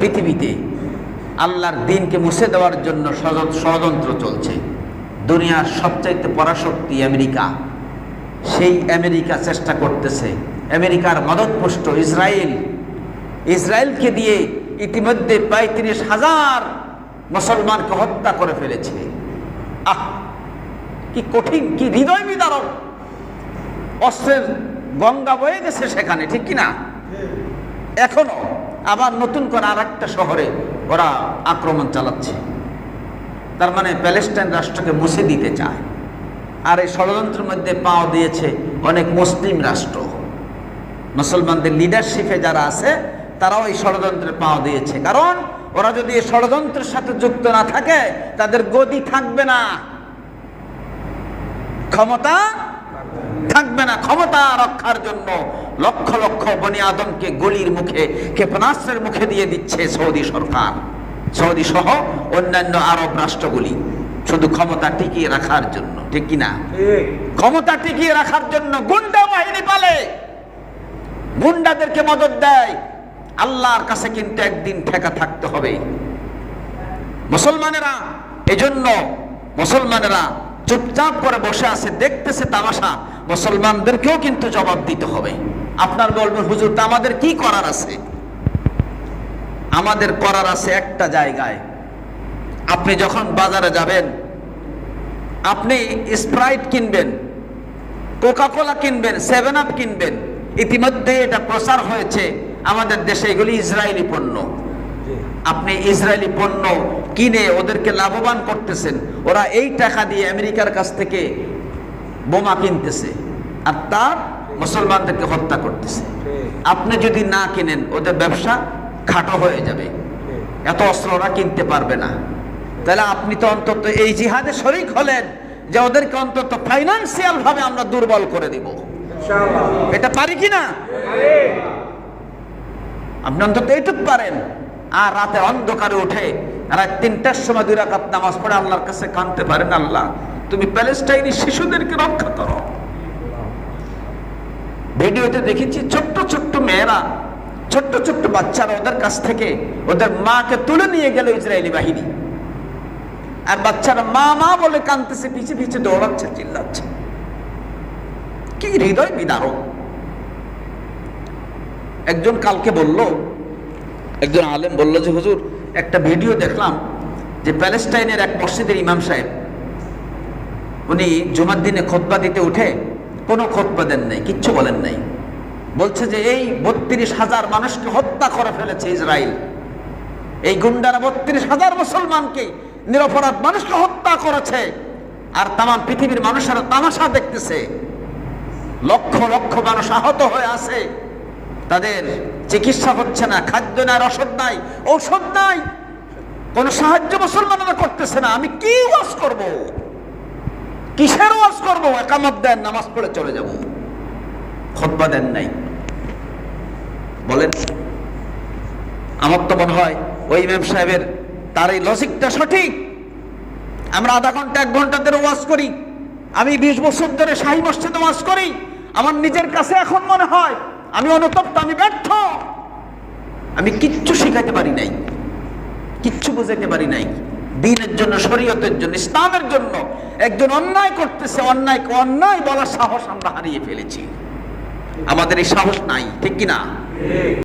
পৃথিবীতে আল্লাহর দিনকে মুছে দেওয়ার জন্য ষড়যন্ত্র চলছে। দুনিয়ার সবচাইতে পরাশক্তি আমেরিকা। সেই আমেরিকা চেষ্টা করতেছে। আমেরিকার মদতপুষ্ট ইসরায়েল। ইসরায়েলকে দিয়ে ইতিমধ্যে পঁয়ত্রিশ হাজার মুসলমানকে হত্যা করে ফেলেছে। আহ, কি কঠিন, কি হৃদয় বিদারক। অস্ত্রের গঙ্গা বয়ে গেছে সেখানে, ঠিক কিনা? এখনও আবার নতুন করে আর একটা শহরে ওরা আক্রমণ চালাচ্ছে। তার মানে প্যালেস্টাইন রাষ্ট্রকে মুছে দিতে চায়। আর এই ষড়যন্ত্রের মধ্যে পাও দিয়েছে অনেক মুসলিম রাষ্ট্র। মুসলমানদের লিডারশিপে যারা আছে, তারাও এই ষড়যন্ত্রে পাও দিয়েছে। কারণ ওরা যদি এই ষড়যন্ত্রের সাথে যুক্ত না থাকে, তাদের গদি থাকবে না। ক্ষমতা থাকবে না ক্ষমতা রক্ষার জন্য। লক্ষ লক্ষ বনি আদমকে গলির মুখে ক্ষেপণাস্ত্রের মুখে দিয়ে দিচ্ছে সৌদি সরকার। সৌদি সহ অন্যান্য আরব রাষ্ট্রগুলি। শুধু ক্ষমতা টিকিয়ে রাখার জন্য ঠিক কিনা? ক্ষমতা টিকিয়ে রাখার জন্য গুন্ডা বাহিনী পালে। গুন্ডাদেরকে মদত দেয়। আল্লাহর কাছে কিন্তু একদিন ঠেকা থাকতে হবে। মুসলমানেরা এজন্য মুসলমানেরা চুপচাপ করে বসে আছে দেখতেছে তামাশা। মুসলমানদেরকেও কিন্তু জবাব দিতে হবে। আপনার বলবেন, হুজুর, তা আমাদের কি করার আছে? আমাদের করার আছে একটা জায়গায়। আপনি যখন বাজারে যাবেন, আপনি স্প্রাইট কিনবেন কোকাকোলা কিনবেন সেভেন আপ কিনবেন, ইতিমধ্যে এটা প্রচার হয়েছে আমাদের দেশে, এগুলি ইসরায়েলি পণ্য। আপনি ইসরায়েলি পণ্য কিনে ওদেরকে লাভবান করতেছেন। ওরা এই টাকা দিয়ে আমেরিকার কাছ থেকে বোমা কিনতেছে আর তার মুসলমানদেরকে হত্যা করতেছে। আপনি যদি না কিনেন ওদের ব্যবসা খাটো হয়ে যাবে। এত অস্ত্র ওরা কিনতে পারবে না। তাহলে আপনি তো অন্তত এই জিহাদে শরিক হলেন যে ওদেরকে অন্তত ফাইন্যান্সিয়াল ভাবে আমরা দুর্বল করে দিব। এটা পারি কি না আপনি অন্তত এইটুক পারেন। আর রাতে অন্ধকারে উঠে রাত তিনটার সময় দুই রাকাত নামাজ পড়ে আল্লাহর কাছে কাঁদতে পারেন আল্লাহ। তুমি প্যালেস্টাইনি শিশুদেরকে রক্ষা করো। ভিডিওতে দেখেছি ছোট্ট ছোট্ট মেয়েরা, ছোট্ট ছোট্ট বাচ্চারা ওদের কাছ থেকে ওদের মাকে তুলে নিয়ে গেল ইসরায়েলি বাহিনী। আর বাচ্চারা মা মা বলে কাঁদতেছে, পিছে পিছে দৌড়াচ্ছে, চিল্লাচ্ছে। কি হৃদয় বিদারক। একজন কালকে বলল, একজন আলেম বলল যে, হুজুর, একটা ভিডিও দেখলাম যে প্যালেস্টাইনের এক মসজিদের ইমাম সাহেব উনি জুমার দিনে খোতবা দিতে উঠে কোনো খোতবা দেন নাই, কিচ্ছু বলেন নাই। বলছে যে এই বত্রিশ হাজার মানুষকে হত্যা করে ফেলেছে ইসরায়েল এই গুন্ডারা বত্রিশ হাজার মুসলমানকে নিরপরাধ মানুষকে হত্যা করেছে। আর তাম পৃথিবীর মানুষেরা তামাশা দেখতেছে। লক্ষ লক্ষ মানুষ আহত হয়ে আছে। তাদের চিকিৎসা হচ্ছে না, খাদ্য নাই রসদ নাই, ঔষধ নাই। কোন সাহায্য মুসলমানেরা করতেছে না। আমি কি ওয়াজ করব? কিসের ওয়াজ করব? একামত দেন, নামাজ পড়ে চলে যাব। খতবা দেন নাই। বলেন, আমার তো মনে হয় ওই ইমাম সাহেবের, তার এই লজিকটা সঠিক। আমরা আধা ঘণ্টা, এক ঘণ্টা ধরে ওয়াজ করি। আমি বিশ বছর ধরে শাহী মসজিদে ওয়াজ করি। আমার নিজের কাছে এখন মনে হয়, আমি অনুতপ্ত, আমি ব্যর্থ। আমি কিচ্ছু শিখাইতে পারি নাই। কিচ্ছু বুঝাইতে পারি নাই। দিনের জন্য, শরীয়তের জন্য, ইসলামের জন্য একজন অন্যায় করতেছে, অন্যায়কে অন্যায় বলার সাহস আমরা হারিয়ে ফেলেছি। আমাদের এই সাহস নাই, ঠিক কিনা?